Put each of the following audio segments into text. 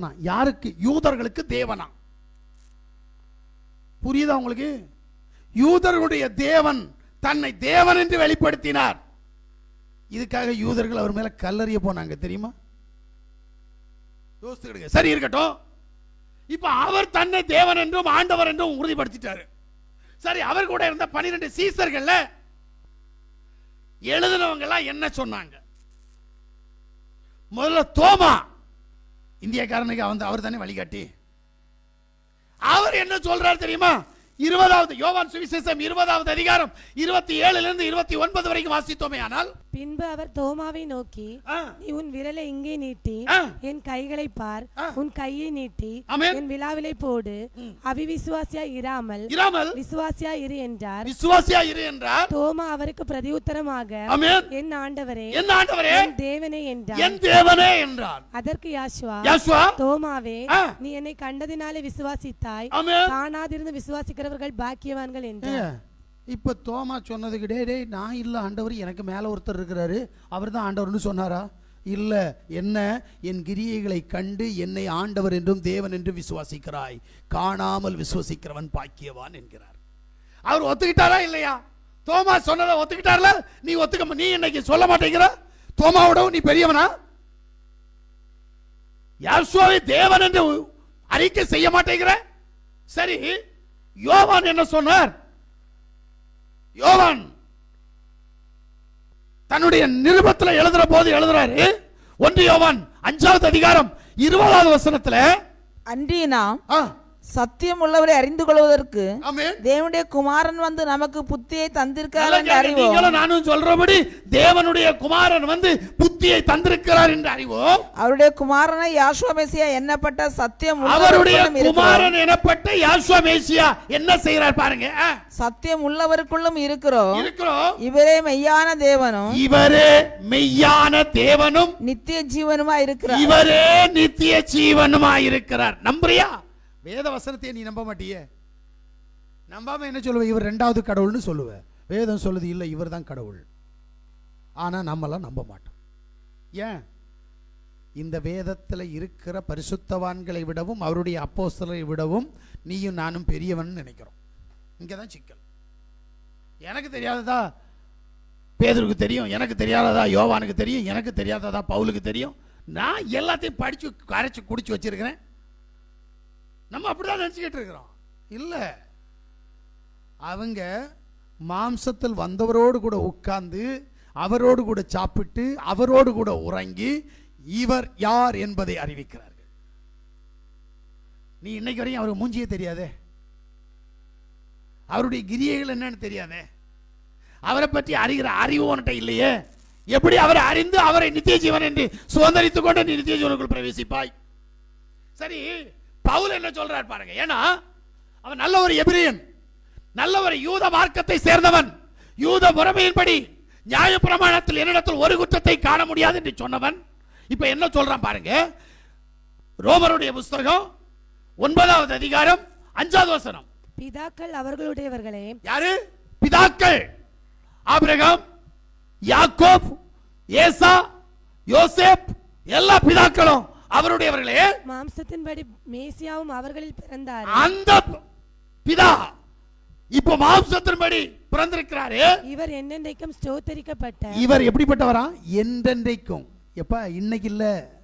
தேவனா? யாருக்கு? யூதர்களுக்கு தேவனா? புரியுதா உங்களுக்கு? யூதர்களுடைய தேவன் தன்னை தேவன் என்று வெளிப்படுத்தினார். இதுக்காக யூதர்கள் அவர் மேல கல்லறிய போனாங்க தெரியுமா? யோசித்துக்கிடுங்க சரி இருக்கட்டும். இப்ப அவர் தன்னை தேவன் என்றும் ஆண்டவர் என்றும் உறுதிப்படுத்திட்டாரு. சரி அவர் கூட இருந்த பனிரெண்டு சீசர்கள்ல எழுதினவங்க எல்லாம் என்ன சொன்னாங்க? முதல்ல தோமா இந்தியக்காரனுக்கு அவன் அவர் தானே வழிகாட்டி. அவர் என்ன சொல்றார் தெரியுமா? இருபதாவது யோவான் சுவிசேஷம் இருபதாவது அதிகாரம் இருபத்தி ஏழுல இருந்து இருபத்தி ஒன்பது வரைக்கும் வாசித்தோமே ஆனால் பின்பு அவர் தோமாவை நோக்கி நீ உன் விரலை இங்கே நீட்டி. என் கைகளை பார். உன் கையை நீட்டி. என் விழாவிலை போடு. அவிவிசுவாசியா இராமல் இராமல். விசுவாசியா இரு என்றார். விசுவாசியா இரு என்றார். தோமா அவருக்கு பிரதியுத்தரமாக ஆமென். என் ஆண்டவரே என் ஆண்டவரே என் தேவனே என்றார். என் தேவனே என்றார். அதற்கு யாசுவா யாசுவா. தோமாவே. நீ என்னை கண்டதினாலே விசுவாசித்தாய். காணாதிருந்து விசுவாசிக்கிறவர்கள் பாக்கியவான்கள் என்றார். இப்போ தோமா சொன்னதுக்கு டேய் நான் இல்லை ஆண்டவர் எனக்கு மேலே ஒருத்தர் இருக்கிறாரு. அவர் தான் ஆண்டவர்னு சொன்னாரா? இல்லை என்ன? என் கிரியைகளை கண்டு என்னை ஆண்டவர் என்றும் தேவன் என்றும் விசுவாசிக்கிறாய். காணாமல் விசுவாசிக்கிறவன் பாக்கியவான் என்கிறார். அவர் ஒத்துக்கிட்டாரா இல்லையா? தோமா சொன்னதை ஒத்துக்கிட்டார்ல? நீ ஒத்துக்க நீ இன்னைக்கு சொல்ல மாட்டேங்கிற? தோமாவோட நீ பெரியவனா? யாசுவாவை தேவன் என்று அறிக்கை செய்ய மாட்டேங்கிற? சரி யோவான் என்ன சொன்னார்? யோவான் தன்னுடைய நிருபத்துல எழுதுற போது எழுதுறாரு ஒன்று யோவான் அஞ்சாவது அதிகாரம் இருபதாவது வசனத்துல அன்றி நாம் ஆ, சத்தியம் உள்ளவரை அறிந்து கொள்வதற்கு. தேவனுடைய குமாரன் வந்து நமக்கு புத்தியை தந்திருக்கிறார் என்று அறிவோம். நானும் சொல்றபடி தேவனுடைய குமாரன் வந்து புத்தியை தந்திருக்கிறார் என்று அறிவோம். அவருடைய குமாரனை யாசுவ மெசியா எண்ணப்பட்ட சத்தியம் அவருடைய. குமாரன் எனப்பட்ட யாசுவா மேசியா என்ன செய்யறார் பாருங்க சத்தியம் உள்ளவருக்குள்ளும் இருக்கிறோம். இருக்கிறோம். இவரே மெய்யான தேவனும். இவரே மெய்யான தேவனும். நித்திய ஜீவனுமா இருக்கிறார். இவரே நித்திய ஜீவனுமாய் இருக்கிறார். நம்புறியா? வேத வசனத்தை நீ நம்ப மாட்டியே? நம்பாமல் என்ன சொல்லுவேன் இவர் ரெண்டாவது கடவுள்னு சொல்லுவேன் வேதம் சொல்லுது இல்லை இவர் தான் கடவுள். ஆனால் நம்மலாம் நம்ப மாட்டோம். ஏன்? இந்த வேதத்தில் இருக்கிற பரிசுத்தவான்களை விடவும் அவருடைய அப்போஸ்தலரை விடவும் நீயும் நானும் பெரியவன் நினைக்கிறோம். இங்கே தான் சிக்கல். எனக்கு தெரியாததா? பேதருக்கு தெரியும் எனக்கு தெரியாததா? யோவானுக்கு தெரியும் எனக்கு தெரியாததா? பவுலுக்கு தெரியும். நான் எல்லாத்தையும் படித்து கரைச்சி குடிச்சு வச்சுருக்கிறேன். நம்ம அப்படிதான் நினச்சிக்கிட்டு இருக்கிறோம். இல்லை. அவங்க மாம்சத்தில் வந்தவரோடு கூட உட்கார்ந்து அவரோடு கூட சாப்பிட்டு அவரோடு கூட உறங்கி இவர் யார் என்பதை அறிவிக்கிறார்கள். நீ இன்னைக்கு வரையும் அவருக்கு மூஞ்சியே தெரியாதே. அவருடைய கிரியைகள் என்னன்னு தெரியாதே. அவரை பற்றி அறிகிற அறிவு உன்கிட்ட இல்லையே. எப்படி அவரை அறிந்து அவரை நித்திய ஜீவன் என்று சுதந்திரித்துக் கொண்டு நீ நித்திய ஜீவனுக்குள் பிரவேசிப்பாய்? சரி. பவுல் என்ன சொல்றார் பாருங்க. ஏன்னா அவன் நல்ல ஒரு எபிரியன். நல்ல ஒரு யூத மார்க்கத்தை சேர்ந்தவன். யூத முறைமையின்படி நியாய பிரமாணத்தில் என்னிடத்தில் ஒரு குற்றத்தை காண முடியாது என்று சொன்னவன். இப்ப என்ன சொல்றான் பாருங்க. ரோமருடைய புஸ்தகம் ஒன்பதாவது அதிகாரம் அஞ்சாவது வசனம். பிதாக்கள் அவர்களுடையவர்களே. யாரு? பிதாக்கள். ஆபிரகாம் யாக்கோப் ஏசா யோசேப் எல்லா பிதாக்களும் அவருடையவர்களே மாம்சத்தின்படி மேசியாவும் அவர்களில் பிறந்தார் அந்த பிதா இப்ப மாம்சத்தின்படி பிறந்திருக்கிறாரு. இவர் என்னென்றைக்கும் ஸ்தோத்தரிக்கப்பட்ட இவர் எப்படிப்பட்டவரா? என்றென்றைக்கும். எப்ப இன்னைக்கு இல்ல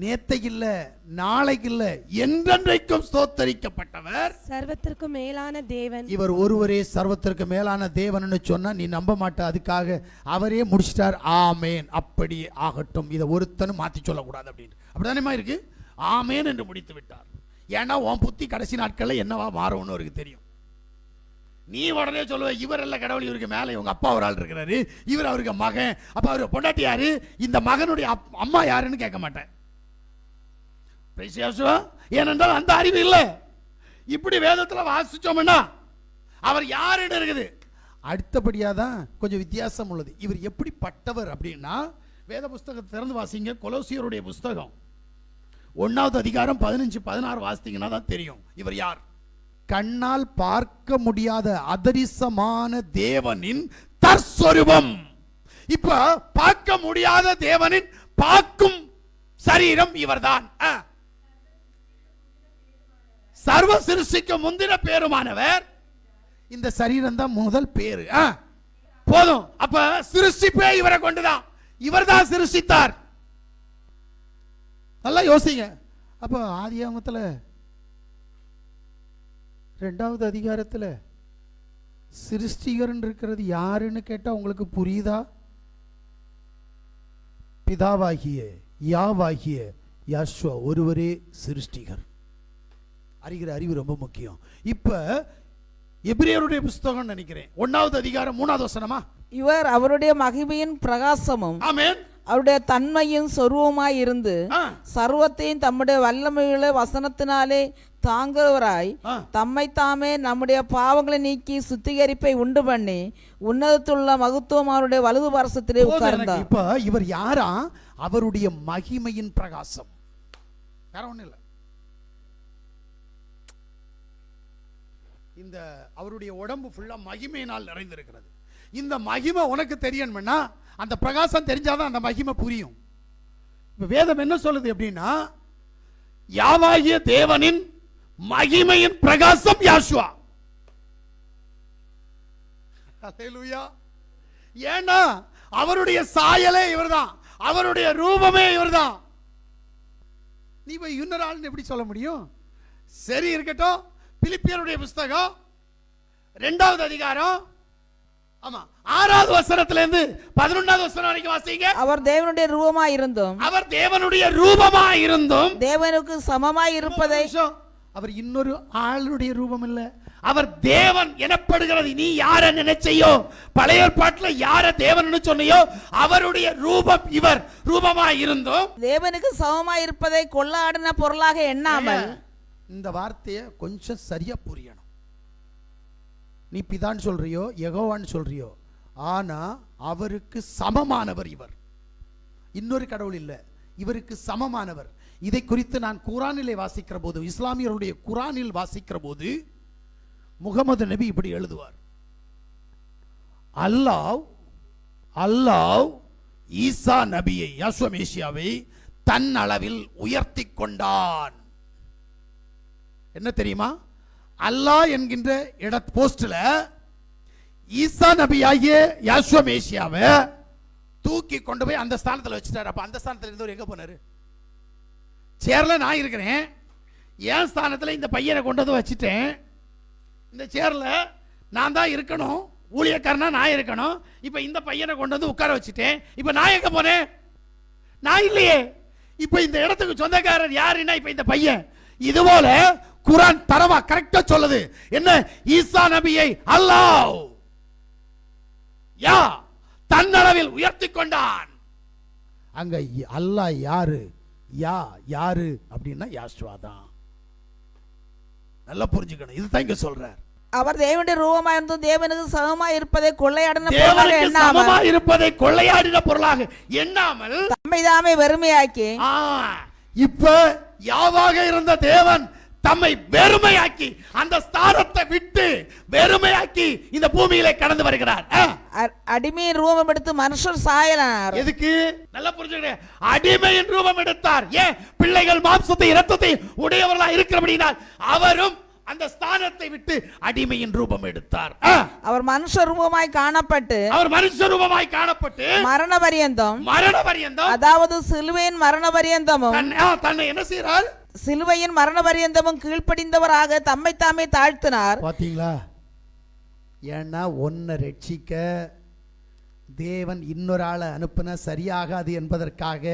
நேத்தைக்கு இல்ல நாளைக்கு இல்ல என்றென்றைக்கும் ஸ்தோத்தரிக்கப்பட்டவர். சர்வத்திற்கும் மேலான தேவன். இவர் ஒருவரே சர்வத்திற்கு மேலான தேவன்னு சொன்னா நீ நம்ப மாட்ட. அதுக்காக அவரே முடிச்சிட்டார். ஆமேன். அப்படி ஆகட்டும். இதை ஒருத்தனும் மாத்தி சொல்லக்கூடாது அப்படின்னு. அப்படிதானேமா இருக்கு? ஆமேன் என்று முடித்து விட்டார். ஏன்னா உன் புத்தி கடைசி நாட்களில் என்னவா மாறும்னு அவருக்கு தெரியும். நீ உடனே சொல்லுவ இவர் அல்ல கடவுள் இவருக்கு மேலே இவங்க அப்பா ஒரு ஆள் இருக்கிறாரு. இவர் அவருக்கு மகன். அப்போ அவர் பொண்டாட்டி யாரு? இந்த மகனுடைய அப்- அம்மா யாருன்னு கேட்க மாட்டேன். ஏனென்றால் அந்த அறிவு இல்லை. இப்படி வேதத்தில் வாசிச்சோம்னா அவர் யாருன்னு இருக்குது? அடுத்தபடியாக தான் கொஞ்சம் வித்தியாசம் உள்ளது. இவர் எப்படிப்பட்டவர் அப்படின்னா வேத புஸ்தகத்தை திறந்து வாசிங்க. கொலோசியருடைய புஸ்தகம். ஒன்றாவது அதிகாரம் பதினஞ்சு பதினாறு வாசித்தீங்கன்னா தான் தெரியும். இவர் யார்? கண்ணால் பார்க்க முடியாத அதரிசமான தேவனின் தற்சொருபம் இப்ப பார்க்க முடியாத தேவனின் பார்க்கும் சரீரம் இவர்தான். சர்வ சிருஷ்டிக்கு முந்தின பேருமானவர். இந்த சரீரம் தான் முதல் பேரு. போதும். அப்ப சிருஷ்டிப்பே இவரை கொண்டுதான். இவர் தான் சிருஷ்டித்தார். நல்லா யோசிங்க. அப்போ ஆதியாமத்துல ரெண்டாவது அதிகாரத்துல சிருஷ்டிகர்னு இருக்கிறது யாருன்னு கேட்டா உங்களுக்கு புரியுதா? பிதாவாகிய யாவாகிய யாஸ்வா ஒருவரே சிருஷ்டிகர். அறிகிற அறிவு ரொம்ப முக்கியம். இப்ப எபிரேயருடைய புஸ்தகம் நினைக்கிறேன். ஒன்றாவது அதிகாரம் மூணாவது வசனமா? இவர் அவருடைய மகிமையின் பிரகாசமும் அவருடைய தன்மையின் சொருவமாய் இருந்து சர்வத்தையும் தம்முடைய வல்லமையுள்ள வசனத்தினாலே தாங்குகிறவராய். தம்மை தாமே நம்முடைய பாவங்களை நீக்கி சுத்திகரிப்பை உண்டு பண்ணி உன்னதத்துள்ள மகத்துவம் அவருடைய வலது பாரசத்திலே. உட்கார்ந்தார். இப்ப இவர் யாரா? அவருடைய மகிமையின் பிரகாசம். வேற ஒண்ணும் இல்ல. இந்த அவருடைய உடம்பு ஃபுல்லா மகிமையினால் நிறைந்திருக்கிறது. இந்த மகிமை உனக்கு தெரியணும்னா அந்த பிரகாசம் தெரிஞ்சாதான் அந்த மகிமை புரியும். இப்போ வேதம் என்ன சொல்லுது அப்படின்னா யாவாகிய தேவனின் மகிமையின் பிரகாசம் யாசுவா ஏன்னா அவருடைய சாயலே இவர்தான். அவருடைய ரூபமே இவர்தான். நீ போய் இன்னொரு ஆள்னு எப்படி சொல்ல முடியும்? சரி இருக்கட்டும். பிலிப்பியருடைய புஸ்தகம் ரெண்டாவது அதிகாரம் ஆமா ஆறாவது வசனத்துல இருந்து பதினொன்றாவது வசனம் வரைக்கும் வாசிங்க. அவர் தேவனுடைய ரூபமாய் இருந்தும் அவர் தேவனுடைய ரூபமா இருந்தும் தேவனுக்கு சமமாய் இருப்பதை. அவர் இன்னொரு ஆளுடைய ரூபம் இல்ல அவர் தேவன் எனப்படுகிறது நீ யார நினைச்சையோ? பழைய ஏற்பாட்டுல யார தேவன் சொன்னையோ? அவருடைய ரூபம் இவர் ரூபமா இருந்தும் தேவனுக்கு சமமாய் இருப்பதை கொள்ளாடின பொருளாக எண்ணாமல் இந்த வார்த்தையை கொஞ்சம் சரியா புரியணும். நீ பிதான்னு சொல்றியோ எகோவான்னு சொல்றியோ ஆனால் அவருக்கு சமமானவர் இவர். இன்னொரு கடவுள் இல்லை இவருக்கு சமமானவர். இதை குறித்து நான் குரானிலே வாசிக்கிற போது இஸ்லாமியருடைய குரானில் வாசிக்கிற போது முகமது நபி இப்படி எழுதுவார். அல்லாஹ் அல்லாஹ் ஈசா நபியை யாசுவமேசியாவை தன் அளவில் உயர்த்தி கொண்டான். என்ன தெரியுமா? அல்லாஹ் என்கின்ற இட போஸ்டில் ஈசா நபியாகிய யாசுவமேசியாவை தூக்கி கொண்டு போய் அந்த ஸ்தானத்தில் வச்சுட்டார். அப்போ அந்த ஸ்தானத்தில் இருந்தவர் எங்கே போனாரு? சேரில் நான் இருக்கிறேன். என் ஸ்தானத்தில் இந்த பையனை கொண்டு வந்து வச்சுட்டேன். இந்த சேரில் நான் தான் இருக்கணும். ஊழியக்காரனா நான் இருக்கணும். இப்போ இந்த பையனை கொண்டு வந்து உட்கார வச்சுட்டேன். இப்போ நான் எங்கே போனேன்? நான் இல்லையே. இப்போ இந்த இடத்துக்கு சொந்தக்காரர் யாருன்னா இப்போ இந்த பையன். இதுபோல குரான் தரவா கரெக்டா சொல்லுது. என்ன? ஈசா நபியை அல்லாஹ். யா தன்னளவில் உயர்த்தி கொண்டான். அங்க அல்லாஹ் யாரு? யா யாரு? அப்படின்னா யாஸ்வா தான். நல்லா புரிஞ்சுக்கணும். இதுதான் இங்க சொல்றார். அவர் தேவனுடைய ரூபமாய் இருந்தும் தேவனுக்கு சமமாய் இருப்பதை கொள்ளையாடின பொருளாக எண்ணாமல் சமமா இருப்பதை கொள்ளையாடின பொருளாக எண்ணாமல் தம்மை தாமே வெறுமையாக்கி இப்ப யாவாக இருந்த தேவன் தம்மை வெறுமையாக்கி அந்த ஸ்தானத்தை விட்டு வெறுமையாக்கி இந்த பூமியிலே கடந்து வருகிறார். அடிமையின் ரூபம் எடுத்து மனுஷர் சாயலானார். எதுக்கு? நல்லா புரிஞ்சுக்கிறேன் அடிமையின் ரூபம் எடுத்தார். ஏன்? பிள்ளைகள் மாம்சத்தை இரத்தத்தை உடையவர்களா இருக்கிறபடினால் அவரும் அந்த ஸ்தானத்தை விட்டு அடிமையின் ரூபம் எடுத்தார். அவர் மனுஷ ரூபமாய் காணப்பட்டு அவர் மனுஷ ரூபமாய் காணப்பட்டு மரண பரியந்தம். மரண பரியந்தம். அதாவது சிலுவையின் மரண பரியந்தமும் தன்னை என்ன செய்யறார் சிலுவையின் மரண பரியந்தமும் கீழ்ப்படிந்தவராக தம்மை தாமே தாழ்த்தினார். பார்த்தீங்களா ஏன்னா ஒன்னை ரட்சிக்க தேவன் இன்னொரு ஆளை அனுப்பின சரியாகாது என்பதற்காக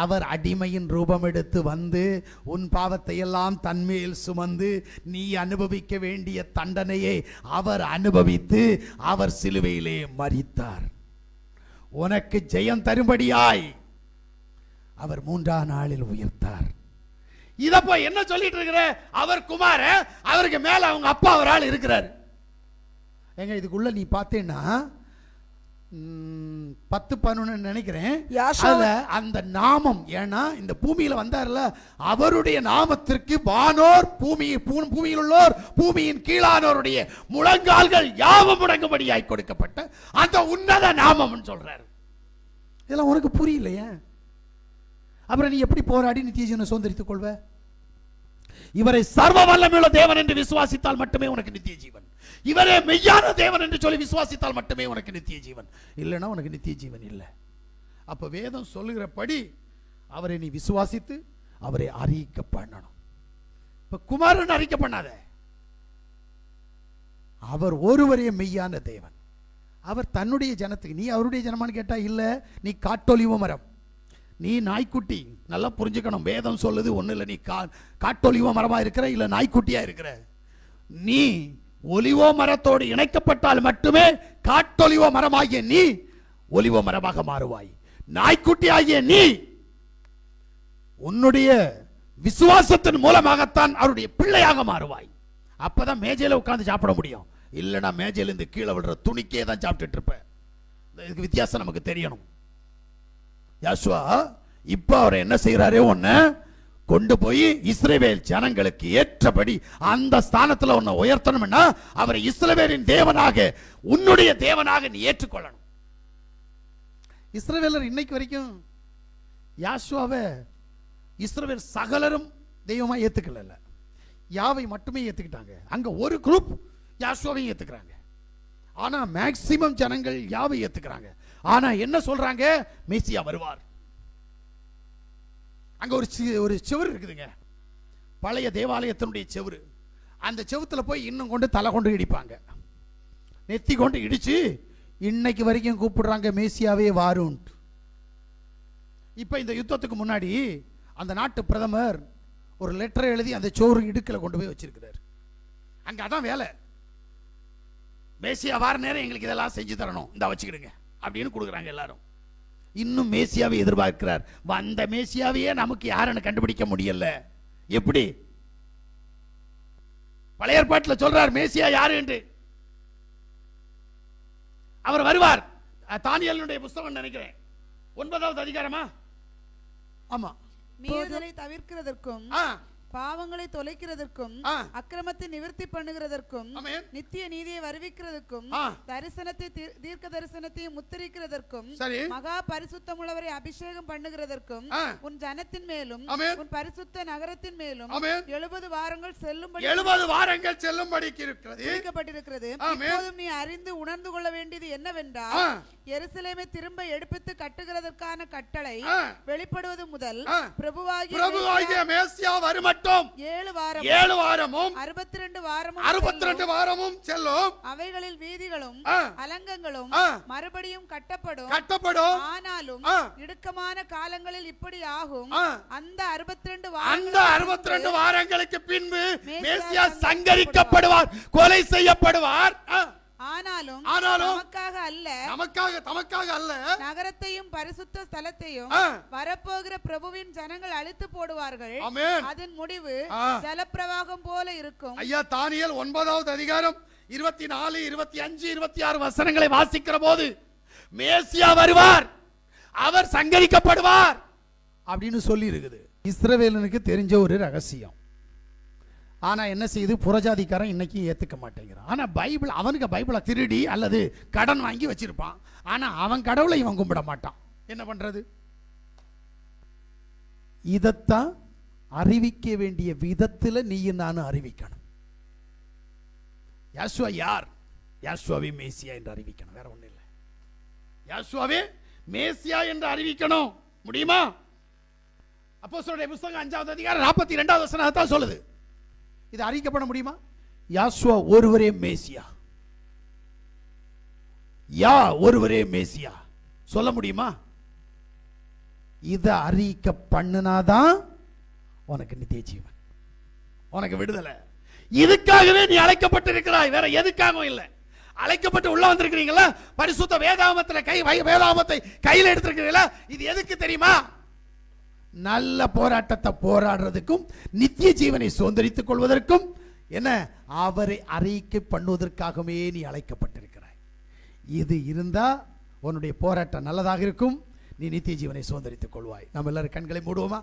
அவர் அடிமையின் ரூபம் எடுத்து வந்து உன் பாவத்தை எல்லாம் தன்மேல் சுமந்து நீ அனுபவிக்க வேண்டிய தண்டனையை அவர் அனுபவித்து அவர் சிலுவையிலே மறித்தார் உனக்கு ஜெயம் தரும்படியாய் அவர் மூன்றாம் நாளில் உயர்த்தார். இதப்போ என்ன சொல்லிட்டு இருக்கிற? அவர் குமார அவருக்கு மேல அவங்க அப்பா ஒரு ஆள் இருக்கிறார். எங்க இதுக்குள்ள நீ பார்த்தேன்னா பத்து பதினொன்னு நினைக்கிறேன். அந்த நாமம் ஏன்னா இந்த பூமியில வந்தார்ல அவருடைய நாமத்திற்கு வானோர் பூமி பூமியில் உள்ளோர் பூமியின் கீழானோருடைய முழங்கால்கள் யாவும் முடங்கும்படியாய் கொடுக்கப்பட்ட அந்த உன்னத நாமம்னு சொல்றாரு. இதெல்லாம் உனக்கு புரியலையே? அப்புறம் நீ எப்படி போராடி நித்தியஜீவனை சுதந்திரித்துக் கொள்வ இவரை சர்வ வல்லமையுள்ள தேவன் என்று விசுவாசித்தால் மட்டுமே உனக்கு நித்திய ஜீவன் இவரே மெய்யான தேவன் என்று சொல்லி விசுவாசித்தால் மட்டுமே உனக்கு நித்திய ஜீவன் இல்லைன்னா உனக்கு நித்திய ஜீவன் இல்லை. அப்ப வேதம் சொல்லுகிறபடி அவரை நீ விசுவாசித்து அவரை அறிக்க பண்ணணும். இப்ப குமாரன் அறிக்க பண்ணாத. அவர் ஒருவரே மெய்யான தேவன். அவர் தன்னுடைய ஜனத்துக்கு நீ அவருடைய ஜனமான்னு கேட்டா இல்ல நீ காட்டொலிவு மரம் நீ நாய்க்குட்டி நல்லா புரிஞ்சுக்கணும். வேதம் சொல்லுது ஒன்றும் இல்லை. நீ கா காட்டொலிவ மரமாக இருக்கிற இல்லை நாய்க்குட்டியாக இருக்கிற. நீ ஒலிவோ மரத்தோடு இணைக்கப்பட்டால் மட்டுமே காட்டொலிவோ மரமாகிய நீ ஒலிவோ மரமாக மாறுவாய். நாய்க்குட்டி ஆகிய நீ உன்னுடைய விசுவாசத்தின் மூலமாகத்தான் அவருடைய பிள்ளையாக மாறுவாய். அப்பதான் மேஜையில் உட்காந்து சாப்பிட முடியும். இல்லைன்னா மேஜையில இருந்து கீழே விடுற துணிக்கே தான் சாப்பிட்டுட்டு இருப்பேன் இதுக்கு வித்தியாசம் நமக்கு தெரியணும். யாசுவா இப்போ அவர் என்ன செய்கிறாரு ஒன்று கொண்டு போய் இஸ்ரேவேல் ஜனங்களுக்கு ஏற்றபடி அந்த ஸ்தானத்தில் உன்னை உயர்த்தணும்னா அவரை இஸ்ரேவேலின் தேவனாக உன்னுடைய தேவனாக நீ ஏற்றுக்கொள்ளணும். இஸ்ரேவேலர் இன்னைக்கு வரைக்கும் யாசுவாவை இஸ்ரேவேல் சகலரும் தெய்வமாக ஏற்றுக்கல யாவை மட்டுமே ஏற்றுக்கிட்டாங்க அங்கே ஒரு குரூப் யாசுவாவையும் ஏற்றுக்கிறாங்க ஆனால் மேக்சிமம் ஜனங்கள் யாவை ஏற்றுக்கிறாங்க ஆனா என்ன சொல்றாங்க? மேசியா வருவார். அங்க ஒரு சி- ஒரு செவுரு இருக்குதுங்க. பழைய தேவாலயத்தினுடைய செவுரு. அந்த செவத்துல போய் இன்னும் கொண்டு தலை கொண்டு இடிப்பாங்க. நெத்தி கொண்டு இடிச்சு இன்னைக்கு வரைக்கும் கூப்பிடுறாங்க மேசியாவே வாருன்ட்டு. இப்போ இந்த யுத்தத்துக்கு முன்னாடி அந்த நாட்டு பிரதமர் ஒரு லெட்டரை எழுதி அந்த சோறு இடுக்கில் கொண்டு போய் வச்சிருக்கிறார். அங்கே அதான் வேலை. மேசியா வார நேரம் எங்களுக்கு இதெல்லாம் செஞ்சு தரணும். இந்த வச்சுக்கிடுங்க. அப்படின்னு கொடுக்குறாங்க எல்லாரும். இன்னும் மேசியாவை எதிர்பார்க்கிறார். வந்த மேசியாவையே நமக்கு யாருன்னு கண்டுபிடிக்க முடியல. எப்படி? பழைய ஏற்பாட்டில் சொல்றார் மேசியா யாரு? என்று. அவர் வருவார். அஹ், தானியேலினுடைய புஸ்தகம் நினைக்கிறேன். ஒன்பதாவது அதிகாரமா? ஆமா. மீறுதலை தவிர்க்கிறதற்கும் பாவங்களை தொலைக்கிறதற்கும். அக்கிரமத்தை நிவர்த்தி பண்ணுகிறதற்கும். நித்திய நீதியை வருவிக்கிறதற்கும் ஆ. தரிசனத்தை தீர்- தீர்க்க தரிசனத்தையும் முத்திரிக்கிறதற்கும் மகா பரிசுத்தமுள்ளவரை அபிஷேகம் பண்ணுகிறதற்கும். உன் ஜனத்தின் மேலும். உன் பரிசுத்த நகரத்தின் மேலும். எழுபது வாரங்கள் செல்லும்படி எழுபது வாரங்கள் செல்லும்படிக்கு இருக்கிறது குறிக்கப்பட்டிருக்கிறது. இப்போதும் நீ அறிந்து உணர்ந்து கொள்ள வேண்டியது என்னவென்றால். எருசலேமை திரும்ப எடுப்பித்து கட்டுகிறதற்கான கட்டளை. வெளிப்படுவது முதல். பிரபுவாகிய பிரபுவாகிய மேசியா வருமட்டும் ஏழு வாரம் ஏழு வாரமும் அறுபத்தி ரெண்டு வாரமும் அறுபத்தி ரெண்டு வாரமும் செல்லும் அவைகளில் வீதிகளும். அலங்கங்களும். மறுபடியும் கட்டப்படும் கட்டப்படும் ஆனாலும். இடுக்கமான காலங்களில் இப்படி ஆகும். அந்த அறுபத்தி ரெண்டு அந்த அறுபத்தி ரெண்டு வாரங்களுக்கு பின்பு மேசியா சங்கரிக்கப்படுவார் கொலை செய்யப்படுவார். ஆனாலும் ஆனாலும் நமக்காக அல்ல. நமக்காக தமக்காக அல்ல. நகரத்தையும் பரிசுத்த ஸ்தலத்தையும். வரப்போகிற பிரபுவின் ஜனங்கள் அழித்து போடுவார்கள். அதன் முடிவு. ஜலப்பிரவாகம் போல இருக்கும். ஐயா தானியல் ஒன்பதாவது அதிகாரம் இருபத்தி நாலு இருபத்தி அஞ்சு இருபத்தி ஆறு வசனங்களை வாசிக்கிற போது மேசியா வருவார். அவர் சங்கரிக்கப்படுவார். அப்படின்னு சொல்லி இருக்குது இஸ்ரவேலனுக்கு தெரிஞ்ச ஒரு ரகசியம். ஆனால் என்ன செய்யுது புறஜாதிக்காரன் இன்றைக்கும் ஏற்றுக்க மாட்டேங்கிறான். ஆனால் பைபிள் அவனுக்கு பைபிளை திருடி அல்லது கடன் வாங்கி வச்சிருப்பான். ஆனால் அவன் கடவுளை இவன் கும்பிட மாட்டான். என்ன பண்ணுறது இதைத்தான் அறிவிக்க வேண்டிய விதத்தில் நீயும் நானும் அறிவிக்கணும். யாசுவா யார்? யாசுவாவே மேசியா என்று அறிவிக்கணும். வேற ஒன்றும் இல்லை. யாசுவாவே மேசியா என்று அறிவிக்கணும். முடியுமா? அப்போ புஸ்தகம் அஞ்சாவது அதிகாரம் நாற்பத்தி ரெண்டாவது வசனம் சொல்லுது. இது அறிக்கப்பட முடியுமா? யாசுவா ஒருவரே மேசியா. யா ஒருவரே மேசியா. சொல்ல முடியுமா? இதை அறிவிக்க பண்ணினாதான் உனக்கு நித்திய ஜீவன். உனக்கு விடுதலை. இதுக்காகவே நீ அழைக்கப்பட்டிருக்கிறாய். வேற எதுக்காகவும் இல்லை. அழைக்கப்பட்டு உள்ள வந்திருக்கிறீங்களா? பரிசுத்த வேதாமத்தில் கை வை- வேதாமத்தை கையில் எடுத்திருக்கிறீங்களா? இது எதுக்கு தெரியுமா? நல்ல போராட்டத்தை போராடுறதுக்கும் நித்திய ஜீவனை சுதந்திரித்துக் கொள்வதற்கும் என்ன? அவரை அறிக்கை பண்ணுவதற்காகவே நீ அழைக்கப்பட்டிருக்கிறாய். இது இருந்தால் உன்னுடைய போராட்டம் நல்லதாக இருக்கும். நீ நித்திய ஜீவனை சுதந்திரித்துக் கொள்வாய். நம்ம எல்லாரும் கண்களை மூடுவோமா?